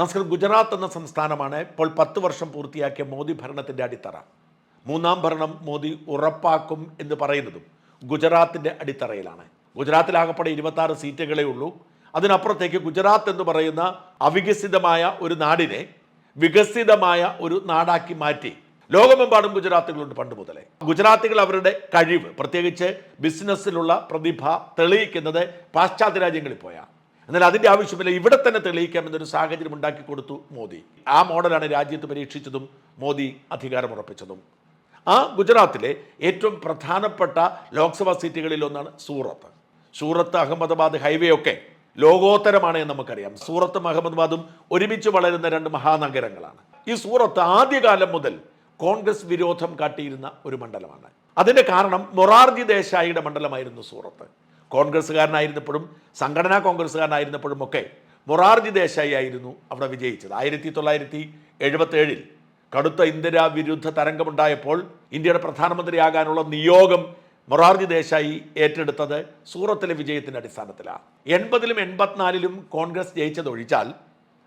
നമസ്കാരം. ഗുജറാത്ത് എന്ന സംസ്ഥാനമാണ് ഇപ്പോൾ പത്ത് വർഷം പൂർത്തിയാക്കിയ മോദി ഭരണത്തിന്റെ അടിത്തറ. മൂന്നാം ഭരണം മോദി ഉറപ്പാക്കും എന്ന് പറയുന്നതും ഗുജറാത്തിന്റെ അടിത്തറയിലാണ്. ഗുജറാത്തിലാകപ്പെടെ ഇരുപത്താറ് സീറ്റുകളേ ഉള്ളൂ. അതിനപ്പുറത്തേക്ക് ഗുജറാത്ത് എന്ന് പറയുന്ന അവികസിതമായ ഒരു നാടിനെ വികസിതമായ ഒരു നാടാക്കി മാറ്റി ലോകമെമ്പാടും ഗുജറാത്തുകളുണ്ട് പണ്ട് മുതലേ. ഗുജറാത്തികൾ അവരുടെ കഴിവ് പ്രത്യേകിച്ച് ബിസിനസ്സിലുള്ള പ്രതിഭ തെളിയിക്കുന്നത് പാശ്ചാത്യ രാജ്യങ്ങളിൽ പോയാൽ എന്നാൽ അതിന്റെ ആവശ്യമില്ല. ഇവിടെ തന്നെ തെളിയിക്കാം എന്നൊരു സാഹചര്യം ഉണ്ടാക്കി കൊടുത്തു മോദി. ആ മോഡലാണ് രാജ്യത്ത് പരീക്ഷിച്ചതും മോദി അധികാരമുറപ്പിച്ചതും ആ ഗുജറാത്തിലെ ഏറ്റവും പ്രധാനപ്പെട്ട ലോക്സഭാ സീറ്റുകളിൽ ഒന്നാണ് സൂറത്ത്. സൂറത്ത് അഹമ്മദാബാദ് ഹൈവേ ഒക്കെ ലോകോത്തരമാണ് എന്ന് നമുക്കറിയാം. സൂറത്തും അഹമ്മദാബാദും ഒരുമിച്ച് വളരുന്ന രണ്ട് മഹാനഗരങ്ങളാണ്. ഈ സൂറത്ത് ആദ്യകാലം മുതൽ കോൺഗ്രസ് വിരോധം കാട്ടിയിരുന്ന ഒരു മണ്ഡലമാണ്. അതിന്റെ കാരണം മൊറാർജി ദേശായിയുടെ മണ്ഡലമായിരുന്നു സൂറത്ത്. കോൺഗ്രസ്സുകാരനായിരുന്നപ്പോഴും സംഘടനാ കോൺഗ്രസ്സുകാരനായിരുന്നപ്പോഴും ഒക്കെ മൊറാർജി ദേശായി ആയിരുന്നു അവിടെ വിജയിച്ചത്. ആയിരത്തി തൊള്ളായിരത്തി എഴുപത്തേഴിൽ കടുത്ത ഇന്ദിരാ വിരുദ്ധ തരംഗമുണ്ടായപ്പോൾ ഇന്ത്യയുടെ പ്രധാനമന്ത്രിയാകാനുള്ള നിയോഗം മൊറാർജി ദേശായി ഏറ്റെടുത്തത് സൂറത്തിലെ വിജയത്തിന്റെ അടിസ്ഥാനത്തിലാണ്. എൺപതിലും എൺപത്തിനാലിലും കോൺഗ്രസ് ജയിച്ചതൊഴിച്ചാൽ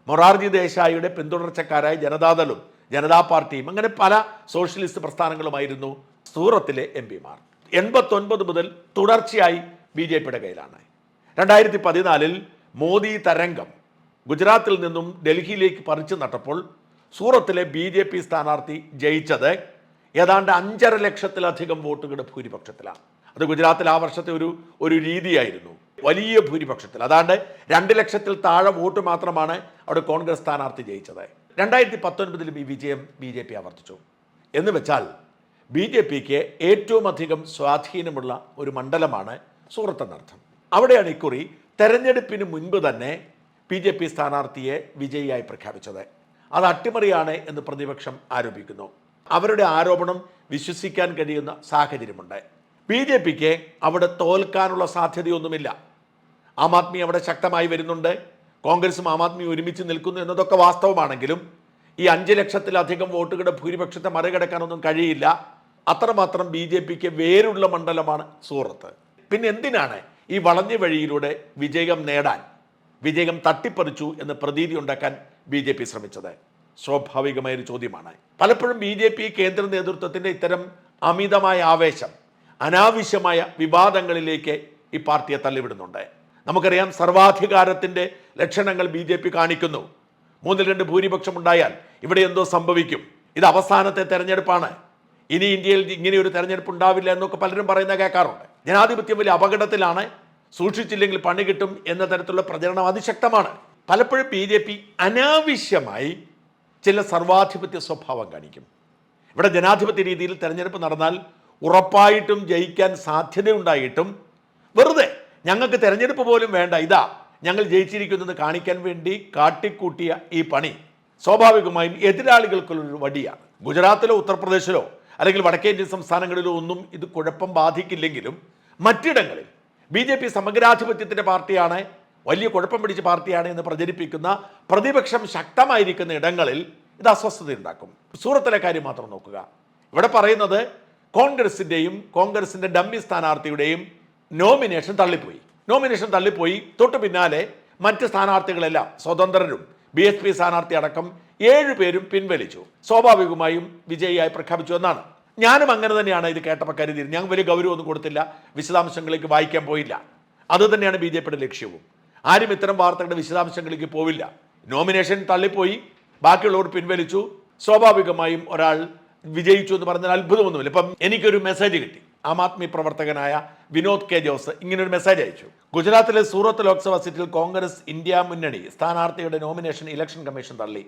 മൊറാർജി ദേശായിയുടെ പിന്തുടർച്ചക്കാരായ ജനതാദളും ജനതാ പാർട്ടിയും അങ്ങനെ പല സോഷ്യലിസ്റ്റ് പ്രസ്ഥാനങ്ങളുമായിരുന്നു സൂറത്തിലെ എം പിമാർ. എൺപത്തൊൻപത് മുതൽ തുടർച്ചയായി ബി ജെ പിയുടെ കയ്യിലാണ്. രണ്ടായിരത്തി പതിനാലിൽ മോദി തരംഗം ഗുജറാത്തിൽ നിന്നും ഡൽഹിയിലേക്ക് പറിച്ചു നട്ടപ്പോൾ സൂറത്തിലെ ബി ജെ പി സ്ഥാനാർത്ഥി ജയിച്ചത് ഏതാണ്ട് അഞ്ചര ലക്ഷത്തിലധികം വോട്ടുകളുടെ ഭൂരിപക്ഷത്തിലാണ്. അത് ഗുജറാത്തിൽ ആ വർഷത്തെ ഒരു ഒരു രീതിയായിരുന്നു. വലിയ ഭൂരിപക്ഷത്തിൽ. അതാണ്ട് രണ്ട് ലക്ഷത്തിൽ താഴെ വോട്ട് മാത്രമാണ് അവിടെ കോൺഗ്രസ് സ്ഥാനാർത്ഥി ജയിച്ചത്. രണ്ടായിരത്തി പത്തൊൻപതിലും ഈ വിജയം ബി ജെ പി ആവർത്തിച്ചു. എന്ന് വെച്ചാൽ ബി ജെ പിക്ക് ഏറ്റവും അധികം സ്വാധീനമുള്ള ഒരു മണ്ഡലമാണ് സൂറത്ത് എന്നർത്ഥം അവിടെയാണ് ഇക്കുറി തെരഞ്ഞെടുപ്പിന് മുൻപ് തന്നെ ബി ജെ പി സ്ഥാനാർത്ഥിയെ വിജയിയായി പ്രഖ്യാപിച്ചത്. അത് അട്ടിമറിയാണ് എന്ന് പ്രതിപക്ഷം ആരോപിക്കുന്നു. അവരുടെ ആരോപണം വിശ്വസിക്കാൻ കഴിയുന്ന സാഹചര്യമുണ്ട്. ബി ജെ പിക്ക് അവിടെ തോൽക്കാനുള്ള സാധ്യതയൊന്നുമില്ല. ആം ആദ്മി അവിടെ ശക്തമായി വരുന്നുണ്ട്. കോൺഗ്രസും ആം ആദ്മി ഒരുമിച്ച് നിൽക്കുന്നു എന്നതൊക്കെ വാസ്തവമാണെങ്കിലും ഈ അഞ്ച് ലക്ഷത്തിലധികം വോട്ടുകളുടെ ഭൂരിപക്ഷത്തെ മറികടക്കാനൊന്നും കഴിയില്ല. അത്രമാത്രം ബി ജെ പിക്ക് വേരുള്ള മണ്ഡലമാണ് സൂറത്ത് പിന്നെ എന്തിനാണ് ഈ വളഞ്ഞ വഴിയിലൂടെ വിജയം നേടാൻ വിജയം തട്ടിപ്പറിച്ചു എന്ന് പ്രതീതി ഉണ്ടാക്കാൻ ബി ജെ പി ശ്രമിച്ചത്? സ്വാഭാവികമായ ഒരു ചോദ്യമാണ്. പലപ്പോഴും ബി ജെ പി കേന്ദ്ര നേതൃത്വത്തിന്റെ ഇത്തരം അമിതമായ ആവേശം അനാവശ്യമായ വിവാദങ്ങളിലേക്ക് ഈ പാർട്ടിയെ തള്ളിവിടുന്നുണ്ട്. നമുക്കറിയാം സർവാധികാരത്തിന്റെ ലക്ഷണങ്ങൾ ബി ജെ പി കാണിക്കുന്നു. മൂന്നിൽ രണ്ട് ഭൂരിപക്ഷം ഉണ്ടായാൽ ഇവിടെ എന്തോ സംഭവിക്കും. ഇത് അവസാനത്തെ തെരഞ്ഞെടുപ്പാണ്. ഇനി ഇന്ത്യയിൽ ഇങ്ങനെ ഒരു തെരഞ്ഞെടുപ്പ് ഉണ്ടാവില്ല എന്നൊക്കെ പലരും പറയുന്ന കേൾക്കാറുണ്ട്. ജനാധിപത്യം വലിയ അപകടത്തിലാണ്. സൂക്ഷിച്ചില്ലെങ്കിൽ പണി കിട്ടും എന്ന തരത്തിലുള്ള പ്രചരണം അതിശക്തമാണ്. പലപ്പോഴും ബി ജെ പി അനാവശ്യമായി ചില സർവാധിപത്യ സ്വഭാവം കാണിക്കും. ഇവിടെ ജനാധിപത്യ രീതിയിൽ തെരഞ്ഞെടുപ്പ് നടന്നാൽ ഉറപ്പായിട്ടും ജയിക്കാൻ സാധ്യതയുണ്ടായിട്ടും വെറുതെ ഞങ്ങൾക്ക് തെരഞ്ഞെടുപ്പ് പോലും വേണ്ട ഇതാ ഞങ്ങൾ ജയിച്ചിരിക്കുന്നത് കാണിക്കാൻ വേണ്ടി കാട്ടിക്കൂട്ടിയ ഈ പണി സ്വാഭാവികമായും എതിരാളികൾക്കുള്ളൊരു വടിയാണ്. ഗുജറാത്തിലോ ഉത്തർപ്രദേശിലോ അല്ലെങ്കിൽ വടക്കേ ഇന്ത്യൻ സംസ്ഥാനങ്ങളിലോ ഒന്നും ഇത് കുഴപ്പം ബാധിക്കില്ലെങ്കിലും മറ്റിടങ്ങളിൽ ബി ജെ പി സമഗ്രാധിപത്യത്തിന്റെ പാർട്ടിയാണ് വലിയ കുഴപ്പം പിടിച്ച പാർട്ടിയാണ് എന്ന് പ്രചരിപ്പിക്കുന്ന പ്രതിപക്ഷം ശക്തമായിരിക്കുന്ന ഇടങ്ങളിൽ ഇത് അസ്വസ്ഥത ഉണ്ടാക്കും. സൂറത്തിലെ കാര്യം മാത്രം നോക്കുക. ഇവിടെ പറയുന്നത് കോൺഗ്രസിന്റെയും കോൺഗ്രസിന്റെ ഡമ്മി സ്ഥാനാർത്ഥിയുടെയും നോമിനേഷൻ തള്ളിപ്പോയി. നോമിനേഷൻ തള്ളിപ്പോയി. തൊട്ടു പിന്നാലെ മറ്റ് സ്ഥാനാർത്ഥികളെല്ലാം സ്വതന്ത്രരും ബി എസ് പി സ്ഥാനാർത്ഥി അടക്കം ഏഴ് പേരും പിൻവലിച്ചു. സ്വാഭാവികമായും വിജയിയായി പ്രഖ്യാപിച്ചു എന്നാണ്. ഞാനും അങ്ങനെ തന്നെയാണ് ഇത് കേട്ടപ്പോൾ കരുതിയത്. ഞങ്ങൾ വലിയ ഗൗരവമൊന്നും കൊടുത്തില്ല. വിശദാംശങ്ങളിലേക്ക് വായിക്കാൻ പോയില്ല. അത് തന്നെയാണ് ബി ജെ പിയുടെ ലക്ഷ്യവും. ആരും ഇത്തരം വാർത്തകളുടെ വിശദാംശങ്ങളിലേക്ക് പോവില്ല. നോമിനേഷൻ തള്ളിപ്പോയി. ബാക്കിയുള്ളവർ പിൻവലിച്ചു. സ്വാഭാവികമായും ഒരാൾ വിജയിച്ചു എന്ന് പറഞ്ഞാൽ അത്ഭുതമൊന്നുമില്ല. ഇപ്പം എനിക്കൊരു മെസ്സേജ് കിട്ടി. ആം ആദ്മി പ്രവർത്തകനായ വിനോദ് കെ ജോസ് ഇങ്ങനൊരു മെസ്സേജ് അയച്ചു. ഗുജറാത്തിലെ സൂറത്ത് ലോക്സഭാ സീറ്റിൽ കോൺഗ്രസ് ഇന്ത്യ മുന്നണി സ്ഥാനാർത്ഥിയുടെ നോമിനേഷൻ ഇലക്ഷൻ കമ്മീഷൻ തള്ളി.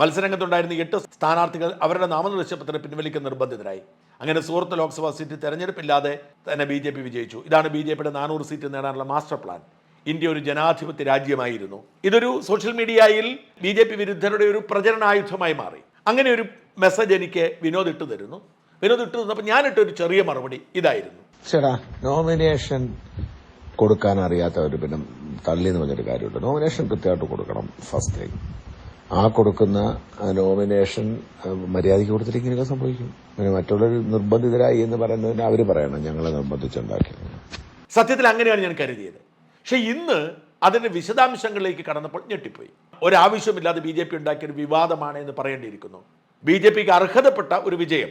മത്സരരംഗത്തുണ്ടായിരുന്ന എട്ട് സ്ഥാനാർത്ഥികൾ അവരുടെ നാമനിർദ്ദേശ പത്രം പിൻവലിക്കാൻ നിർബന്ധിതരായി. അങ്ങനെ സുഹൃത്ത് ലോക്സഭാ സീറ്റ് തെരഞ്ഞെടുപ്പില്ലാതെ തന്നെ ബി ജെ പി വിജയിച്ചു. ഇതാണ് ബി ജെ പിയുടെ നാനൂറ് സീറ്റ് നേടാനുള്ള മാസ്റ്റർ പ്ലാൻ. ഇന്ത്യ ഒരു ജനാധിപത്യ രാജ്യമായിരുന്നു. ഇതൊരു സോഷ്യൽ മീഡിയയിൽ ബി ജെ പി വിരുദ്ധരുടെ ഒരു പ്രചരണായുധമായി മാറി. അങ്ങനെ ഒരു മെസ്സേജ് എനിക്ക് വിനോദ് ഇട്ട് തരുന്നു. വിനോദ് ഇട്ട് തന്നപ്പോൾ ഒരു ചെറിയ മറുപടി ഇതായിരുന്നു. ചേട്ടാ നോമിനേഷൻ കൊടുക്കാൻ അറിയാത്തവർ പിന്നെ തള്ളി എന്ന് പറഞ്ഞൊരു കാര്യമുണ്ട്. നോമിനേഷൻ കൃത്യമായിട്ട് കൊടുക്കണം ഫസ്റ്റ് തിങ് ആ കൊടുക്കുന്ന നോമിനേഷൻ മര്യാദയ്ക്ക് കൊടുത്തിട്ട് ഇങ്ങനെയൊക്കെ സംഭവിക്കും. പിന്നെ മറ്റുള്ളവർ നിർബന്ധിതരായി എന്ന് പറയുന്നതിന് അവർ പറയണം ഞങ്ങളെ നിർബന്ധിച്ചുണ്ടാക്കി സത്യത്തിൽ അങ്ങനെയാണ് ഞാൻ കരുതിയത്. പക്ഷെ ഇന്ന് അതിന്റെ വിശദാംശങ്ങളിലേക്ക് കടന്നപ്പോൾ ഞെട്ടിപ്പോയി. ഒരാവശ്യമില്ലാതെ ബി ജെ പി ഉണ്ടാക്കിയ ഒരു വിവാദമാണ് എന്ന് പറയേണ്ടിയിരിക്കുന്നു. ബി ജെ പിക്ക് അർഹതപ്പെട്ട ഒരു വിജയം.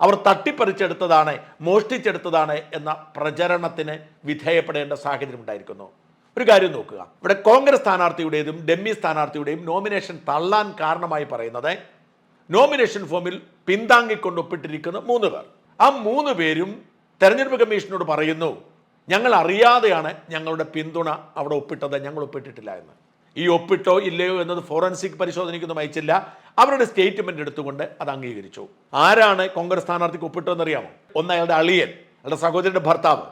അവർ തട്ടിപ്പറിച്ചെടുത്തതാണ് മോഷ്ടിച്ചെടുത്തതാണ് എന്ന പ്രചരണത്തിന് വിധേയപ്പെടേണ്ട സാഹചര്യം ഉണ്ടായിരിക്കുന്നു. ഒരു കാര്യം നോക്കുക. ഇവിടെ കോൺഗ്രസ് സ്ഥാനാർത്ഥിയുടേതും ഡെമ്മി സ്ഥാനാർത്ഥിയുടെയും നോമിനേഷൻ തള്ളാൻ കാരണമായി പറയുന്നത് നോമിനേഷൻ ഫോമിൽ പിന്താങ്ങിക്കൊണ്ട് ഒപ്പിട്ടിരിക്കുന്ന മൂന്ന് പേർ. ആ മൂന്ന് പേരും തെരഞ്ഞെടുപ്പ് കമ്മീഷനോട് പറയുന്നു ഞങ്ങൾ അറിയാതെയാണ് ഞങ്ങളുടെ പിന്തുണ അവിടെ ഒപ്പിട്ടത് ഞങ്ങൾ ഒപ്പിട്ടിട്ടില്ല എന്ന്. ഈ ഒപ്പിട്ടോ ഇല്ലയോ എന്നത് ഫോറൻസിക് പരിശോധനയ്ക്കൊന്നും അയച്ചില്ല. അവരുടെ സ്റ്റേറ്റ്മെന്റ് എടുത്തുകൊണ്ട് അത് അംഗീകരിച്ചു. ആരാണ് കോൺഗ്രസ് സ്ഥാനാർത്ഥിക്ക് ഒപ്പിട്ടതെന്ന് അറിയാമോ ഒന്ന് അയാളുടെ അളിയൻ അയാളുടെ സഹോദരന്റെ ഭർത്താവ്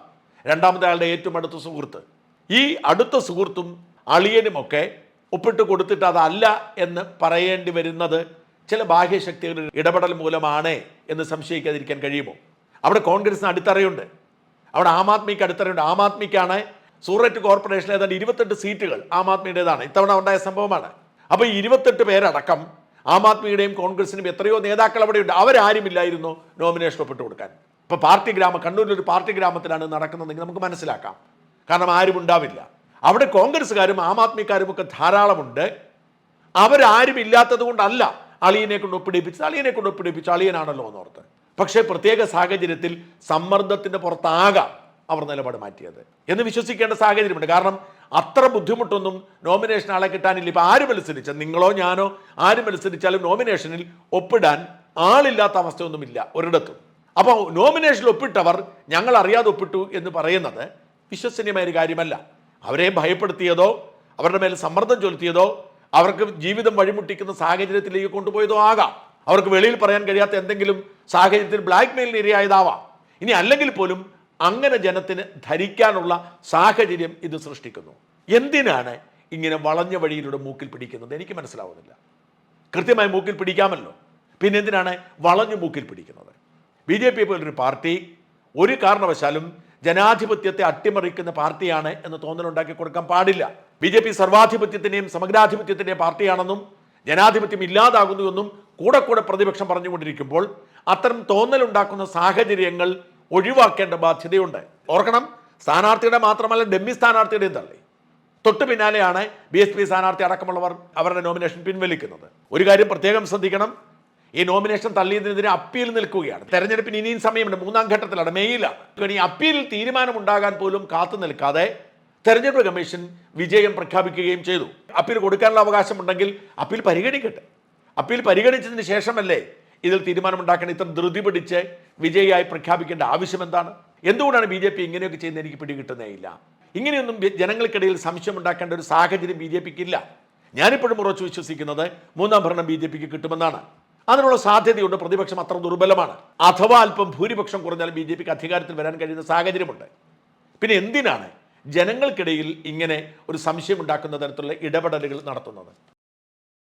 രണ്ടാമത്തെ അയാളുടെ ഏറ്റവും അടുത്ത സുഹൃത്ത്. ഈ അടുത്ത സുഹൃത്തും അളിയനുമൊക്കെ ഒപ്പിട്ട് കൊടുത്തിട്ട് അതല്ല എന്ന് പറയേണ്ടി വരുന്നത് ചില ബാഹ്യശക്തികളുടെ ഇടപെടൽ മൂലമാണ് എന്ന് സംശയിക്കാതിരിക്കാൻ കഴിയുമോ? അവിടെ കോൺഗ്രസിന് അടിത്തറയുണ്ട്. അവിടെ ആം ആദ്മിക്ക് അടിത്തറയുണ്ട്. ആം ആദ്മിക്കാണ് സൂററ്റ് കോർപ്പറേഷനിൽ ഏതാണ്ട് ഇരുപത്തെട്ട് സീറ്റുകൾ ആം ആദ്മിയുടേതാണ്. ഇത്തവണ ഉണ്ടായ സംഭവമാണ്. അപ്പോൾ ഈ ഇരുപത്തെട്ട് പേരടക്കം ആം ആദ്മിയുടെയും കോൺഗ്രസിനും എത്രയോ നേതാക്കൾ അവിടെയുണ്ട്. അവരാരുമില്ലായിരുന്നു നോമിനേഷൻ ഒപ്പിട്ട് കൊടുക്കാൻ. ഇപ്പോൾ പാർട്ടി ഗ്രാമം കണ്ണൂരിൽ ഒരു പാർട്ടി ഗ്രാമത്തിലാണ് നടക്കുന്നതെങ്കിൽ നമുക്ക് മനസ്സിലാക്കാം. കാരണം ആരും ഉണ്ടാവില്ല. അവിടെ കോൺഗ്രസ്സുകാരും ആം ആദ്മിക്കാരും ഒക്കെ ധാരാളമുണ്ട്. അവരാരും ഇല്ലാത്തത് കൊണ്ടല്ല അളിയനെ കൊണ്ട് ഒപ്പിടിപ്പിച്ചത്. അളിയനെ കൊണ്ട് ഒപ്പിടിപ്പിച്ച് അളിയനാണല്ലോ എന്നോർത്ത്. പക്ഷേ പ്രത്യേക സാഹചര്യത്തിൽ സമ്മർദ്ദത്തിന്റെ പുറത്താകാം അവർ നിലപാട് മാറ്റിയത്. എന്ന് വിശ്വസിക്കേണ്ട സാഹചര്യമുണ്ട്. കാരണം അത്ര ബുദ്ധിമുട്ടൊന്നും നോമിനേഷൻ ആളെ കിട്ടാനില്ല. ഇപ്പം ആര് മത്സരിച്ചാൽ നിങ്ങളോ ഞാനോ ആര് മത്സരിച്ചാലും നോമിനേഷനിൽ ഒപ്പിടാൻ ആളില്ലാത്ത അവസ്ഥയൊന്നുമില്ല ഒരിടത്തും. അപ്പോൾ നോമിനേഷനിൽ ഒപ്പിട്ടവർ ഞങ്ങൾ അറിയാതെ ഒപ്പിട്ടു എന്ന് പറയുന്നത് വിശ്വസനീയമായ ഒരു കാര്യമല്ല. അവരെ ഭയപ്പെടുത്തിയതോ അവരുടെ മേൽ സമ്മർദ്ദം ചെലുത്തിയതോ അവർക്ക് ജീവിതം വഴിമുട്ടിക്കുന്ന സാഹചര്യത്തിലേക്ക് കൊണ്ടുപോയതോ ആകാം. അവർക്ക് വെളിയിൽ പറയാൻ കഴിയാത്ത എന്തെങ്കിലും സാഹചര്യത്തിൽ ബ്ലാക്ക് മെയിലിന് ഇരയായതാവാം. ഇനി അല്ലെങ്കിൽ പോലും അങ്ങനെ ജനത്തിന് ധരിക്കാനുള്ള സാഹചര്യം ഇത് സൃഷ്ടിക്കുന്നു. എന്തിനാണ് ഇങ്ങനെ വളഞ്ഞ വഴിയിലൂടെ മൂക്കിൽ പിടിക്കുന്നത്? എനിക്ക് മനസ്സിലാവുന്നില്ല. കൃത്യമായി മൂക്കിൽ പിടിക്കാമല്ലോ. പിന്നെ എന്തിനാണ് വളഞ്ഞു മൂക്കിൽ പിടിക്കുന്നത്? ബി ജെ പി പോലൊരു പാർട്ടി ഒരു കാരണവശാലും ജനാധിപത്യത്തെ അട്ടിമറിക്കുന്ന പാർട്ടിയാണ് എന്ന് തോന്നലുണ്ടാക്കി കൊടുക്കാൻ പാടില്ല. ബി ജെ പി സർവാധിപത്യത്തിന്റെയും സമഗ്രാധിപത്യത്തിന്റെയും പാർട്ടിയാണെന്നും ജനാധിപത്യം ഇല്ലാതാകുന്നുവെന്നും കൂടെ കൂടെ പ്രതിപക്ഷം പറഞ്ഞുകൊണ്ടിരിക്കുമ്പോൾ അത്തരം തോന്നലുണ്ടാക്കുന്ന സാഹചര്യങ്ങൾ ഒഴിവാക്കേണ്ട ബാധ്യതയുണ്ട്. ഓർക്കണം സ്ഥാനാർത്ഥിയുടെ മാത്രമല്ല ഡെമ്മി സ്ഥാനാർത്ഥിയുടെയും തള്ളി. തൊട്ടു പിന്നാലെയാണ് ബി എസ് പി സ്ഥാനാർത്ഥി അടക്കമുള്ളവർ അവരുടെ നോമിനേഷൻ പിൻവലിക്കുന്നത്. ഒരു കാര്യം പ്രത്യേകം ശ്രദ്ധിക്കണം ഈ നോമിനേഷൻ തള്ളിയതിനെതിരെ അപ്പീൽ നിൽക്കുകയാണ്. തെരഞ്ഞെടുപ്പിന് ഇനിയും സമയമുണ്ട്. മൂന്നാം ഘട്ടത്തിലാണ്. മെയ്യിലാണ് ഈ അപ്പീലിൽ തീരുമാനമുണ്ടാകാൻ പോലും കാത്തു നിൽക്കാതെ തെരഞ്ഞെടുപ്പ് കമ്മീഷൻ വിജയം പ്രഖ്യാപിക്കുകയും ചെയ്തു. അപ്പീൽ കൊടുക്കാനുള്ള അവകാശമുണ്ടെങ്കിൽ അപ്പീൽ പരിഗണിക്കട്ടെ. അപ്പീൽ പരിഗണിച്ചതിന് ശേഷമല്ലേ ഇതിൽ തീരുമാനമുണ്ടാക്കാൻ ഇത്ര ധൃതി പിടിച്ച് വിജയിയായി പ്രഖ്യാപിക്കേണ്ട ആവശ്യം എന്താണ്? എന്തുകൊണ്ടാണ് ബി ജെ പി ഇങ്ങനെയൊക്കെ ചെയ്യുന്നത്? എനിക്ക് പിടികിട്ടുന്നേ ഇല്ല. ഇങ്ങനെയൊന്നും ജനങ്ങൾക്കിടയിൽ സംശയം ഉണ്ടാക്കേണ്ട ഒരു സാഹചര്യം ബി ജെ പിക്ക് ഇല്ല. ഞാനിപ്പോഴും ഉറച്ചു വിശ്വസിക്കുന്നത് മൂന്നാം ഭരണം ബി ജെ പിക്ക് കിട്ടുമെന്നാണ്. അതിനുള്ള സാധ്യതയുണ്ട്. പ്രതിപക്ഷം അത്ര ദുർബലമാണ്. അഥവാ അല്പം ഭൂരിപക്ഷം കുറഞ്ഞാൽ ബി ജെ പിക്ക് അധികാരത്തിൽ വരാൻ കഴിയുന്ന സാഹചര്യമുണ്ട്. പിന്നെ എന്തിനാണ് ജനങ്ങൾക്കിടയിൽ ഇങ്ങനെ ഒരു സംശയം ഉണ്ടാക്കുന്ന തരത്തിലുള്ള ഇടപെടലുകൾ നടത്തുന്നത്?